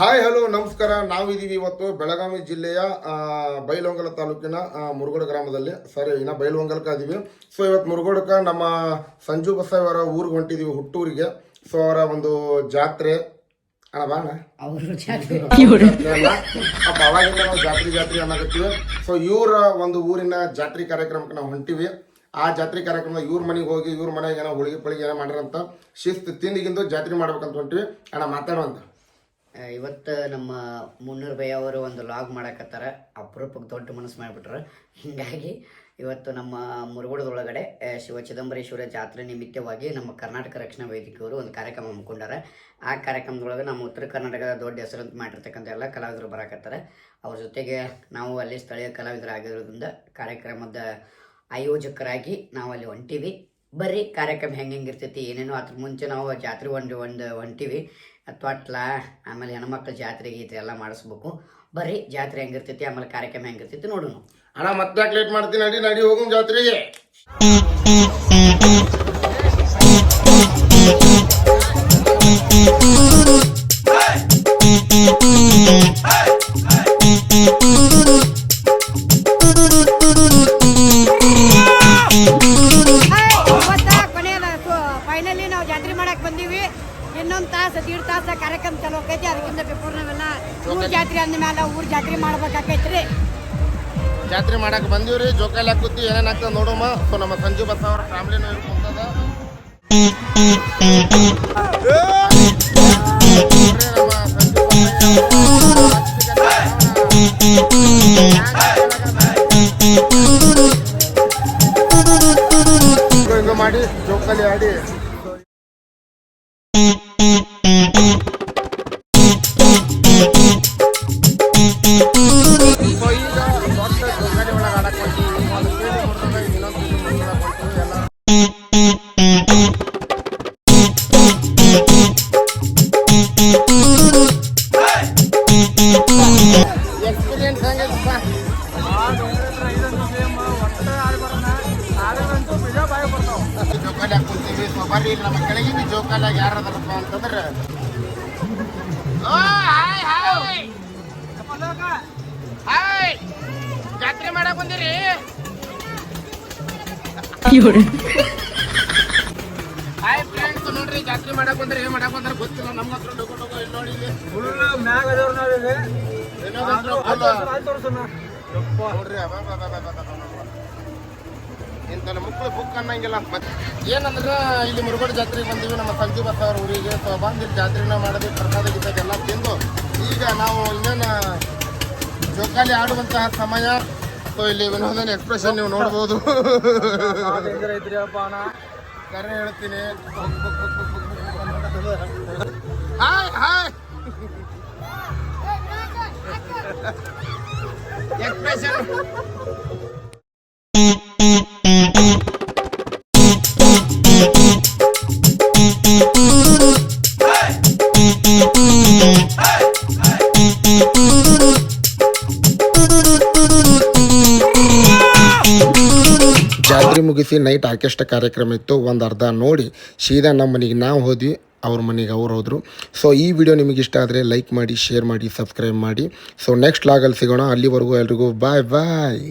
Hi hello ನಮಸ್ಕಾರ. ನಾವಿದ್ದೀವಿ ಇವತ್ತು ಬೆಳಗಾವಿ ಜಿಲ್ಲೆಯ ಬೈಲೊಂಗಲ ತಾಲೂಕಿನ ಮುರುಗೋಡ ಗ್ರಾಮದಲ್ಲಿ. ಸಾರಿ ಇನ್ನ ಬೈಲಹೊಂಗಲಕ್ಕೆ ಇದೀವಿ. ಸೊ ಇವತ್ತು ಮುರುಗೋಡಕ್ಕೆ ನಮ್ಮ ಸಂಜು ಬಸವ ಅವರ ಊರಿಗೆ ಹೊಂಟಿದೀವಿ ಹುಟ್ಟೂರಿಗೆ. ಸೊ ಅವರ ಒಂದು ಜಾತ್ರೆ. ಅಣ್ಣ ಬಾಣ. ಅವಾಗಿಂದ ನಾವು ಜಾತ್ರೆ ಜಾತ್ರೆ ಅನ್ನಕತ್ತೀವಿ. ಸೊ ಇವರ ಒಂದು ಊರಿನ ಜಾತ್ರೆ ಕಾರ್ಯಕ್ರಮಕ್ಕೆ ನಾವು ಹೊಂಟಿವಿ. ಆ ಜಾತ್ರೆ ಕಾರ್ಯಕ್ರಮ ಇವ್ರ ಮನೆಗೆ ಹೋಗಿ ಇವ್ರ ಮನೆಗೆ ಏನೋ ಹೋಳಿಗೆ ಪಳಿಗೆ ಏನೋ ಮಾಡಿರಂತ ಶಿಸ್ತು ತಿಂದಿಗಿಂದು ಜಾತ್ರೆ ಮಾಡ್ಬೇಕಂತ ಹೊಂಟಿವಿ. ಅಣ್ಣ ಮಾತಾಡುವಂತ. ಇವತ್ತು ನಮ್ಮ ಮುನ್ನೂರು ಬೈ ಅವರು ಒಂದು ಲಾಗ್ ಮಾಡಕತ್ತಾರ. ಅಪರೂಪಕ್ಕೆ ದೊಡ್ಡ ಮನಸ್ಸು ಮಾಡಿಬಿಟ್ರು. ಹೀಗಾಗಿ ಇವತ್ತು ನಮ್ಮ ಮುರುಗೋಡದೊಳಗಡೆ ಶಿವ ಚಿದಂಬರೇಶ್ವರ ಜಾತ್ರೆ ನಿಮಿತ್ತವಾಗಿ ನಮ್ಮ ಕರ್ನಾಟಕ ರಕ್ಷಣಾ ವೇದಿಕೆಯವರು ಒಂದು ಕಾರ್ಯಕ್ರಮ ಹಮ್ಮಿಕೊಂಡಾರ. ಆ ಕಾರ್ಯಕ್ರಮದೊಳಗೆ ನಮ್ಮ ಉತ್ತರ ಕರ್ನಾಟಕದ ದೊಡ್ಡ ಹೆಸರಂತ ಮಾಡಿರ್ತಕ್ಕಂಥ ಎಲ್ಲ ಕಲಾವಿದರು ಬರಾಕತ್ತಾರೆ. ಅವ್ರ ಜೊತೆಗೆ ನಾವು ಅಲ್ಲಿ ಸ್ಥಳೀಯ ಕಲಾವಿದರಾಗಿರೋದ್ರಿಂದ ಕಾರ್ಯಕ್ರಮದ ಆಯೋಜಕರಾಗಿ ನಾವು ಅಲ್ಲಿ ಹೊಂಟೀವಿ. ಬರ್ರಿ ಕಾರ್ಯಕ್ರಮ ಹೆಂಗೆ ಹೆಂಗೆ ಇರ್ತೈತಿ, ಏನೇನೋ ಅದ್ರ ಮುಂಚೆ ನಾವು ಜಾತ್ರೆ ಒಂದು ಒಂದು ಹೊಂಟೀವಿ. ತೊಟ್ಲ ಆಮೇಲೆ ಹೆಣ್ಮಕ್ಳು ಜಾತ್ರೆ ಗೀತ್ರೆ ಎಲ್ಲ ಮಾಡಿಸ್ಬೇಕು. ಬರ್ರಿ ಜಾತ್ರೆ ಹೆಂಗಿರ್ತೈತಿ ಆಮೇಲೆ ಕಾರ್ಯಕ್ರಮ ಹೆಂಗಿರ್ತೈತಿ ನೋಡೋಣ ಅಣ್ಣ, ಮತ್ತೆ ಲೇಟ್ ಮಾಡ್ತೀನಿ ನಡಿ ನಡಿ ಹೋಗೋಣ ಜಾತ್ರೆಗೆ. ಜಾತ್ರೆ ಮಾಡಕ್ ಬಂದೀವಿ ಇನ್ನೊಂದು ತಾಸು ದೀಡ್ ತಾಸ ಕಾರ್ಯಕ್ರಮ ಚಲೋ ಆಕೈತಿ ಅದಕ್ಕಿಂತ ಬಿಫೋರ್ ನಾವೆಲ್ಲ ಊರ್ ಜಾತ್ರೆ ಅಂದ್ಮೇಲೆ ಊರ್ ಜಾತ್ರೆ ಮಾಡ್ಬೇಕಾಕೈತ್ರಿ ಜಾತ್ರೆ ಮಾಡಕ್ ಬಂದೀವ್ರಿ ಜೋಕಾಲಿ ಹಾಕುತ್ತಿ ಏನೇನಾಗ್ತದೆ ಆಗ್ತದ ನೋಡೋಮ ಸೊ ನಮ್ಮ ಸಂಜು ಬಸ್ ಅವ್ರ ಫ್ಯಾಮಿಲಿನೂ ಇರ್ಕೊಂತದ ಸೊ ಬರ್ರಿ ನಮ್ಮ ಕೆಳಗಿನ ಜೋಕಾಲಾಗ ಯಾರು ಅದಾರಪ್ಪ ಅಂತಂದ್ರೆ ಓ ಹಾಯ್ ಹಾಯ್! ಹಾಯ್! ಜಾತ್ರೆ ಮಾಡಕ್ ಬಂದಿರಿ? ಹಾಯ್ ಫ್ರೆಂಡ್ಸ್ ನೋಡ್ರಿ ಜಾತ್ರೆ ಮಾಡಕ್ ಬಂದ್ರೆ ಏನ್ ಮಾಡಕ್ ಬಂದ್ರೆ ಗೊತ್ತಿಲ್ಲ ನಮ್ಮ ಹತ್ರ ಡೊಗೊ ಡೊಗೊ ಇಲ್ಲಿ ನೋಡಿ ಇಲ್ಲಿ. ನೋಡ್ರಿ ಅಬ್ಬಾ, ಇಂಥಲ್ಲ ಮಕ್ಕಳು ಬುಕ್ ಅನ್ನಂಗಿಲ್ಲ. ಮತ್ತೆ ಏನಂದ್ರೆ, ಇಲ್ಲಿ ಮುರುಗೋಡು ಜಾತ್ರೆಗೆ ಬಂದೀವಿ, ನಮ್ಮ ಸಂಜು ಬಸ್ ಊರಿಗೆ. ಸೊ ಬಂದು ಜಾತ್ರೆನ ಮಾಡಿದ್ವಿ ಪ್ರಸಾದ ಗಿಸಾದ ಎಲ್ಲ ತಿಂದು, ಈಗ ನಾವು ಇನ್ನೇನು ಜೋಕಾಲಿ ಆಡುವಂತಹ ಸಮಯ. ಸೊ, ಇಲ್ಲಿ ವಿನೋದನ ಎಕ್ಸ್ಪ್ರೆಷನ್ ನೀವು ನೋಡ್ಬೋದು. ಕರೆ ಹೇಳ್ತೀನಿ. Hi hi. ಎಕ್ಸ್ಪ್ರೆಷನ್ ಜಾತ್ರೆ ಮುಗಿಸಿ ನೈಟ್ ಆರ್ಕೆಸ್ಟ್ರಾ ಕಾರ್ಯಕ್ರಮ ಇತ್ತು. ಒಂದು ಅರ್ಧ ನೋಡಿ ಸೀದಾ ನಮ್ಮ ಮನೆಗೆ ನಾವು ಹೋದ್ವಿ, ಅವ್ರ ಮನೆಗೆ ಅವ್ರು ಹೋದರು. ಸೊ ಈ ವಿಡಿಯೋ ನಿಮಗೆ ಇಷ್ಟ ಆದರೆ ಲೈಕ್ ಮಾಡಿ ಶೇರ್ ಮಾಡಿ ಸಬ್ಸ್ಕ್ರೈಬ್ ಮಾಡಿ. ಸೊ ನೆಕ್ಸ್ಟ್ ಲಾಗಲ್ಲಿ ಸಿಗೋಣ. ಅಲ್ಲಿವರೆಗೂ ಎಲ್ರಿಗೂ ಬಾಯ್ ಬಾಯ್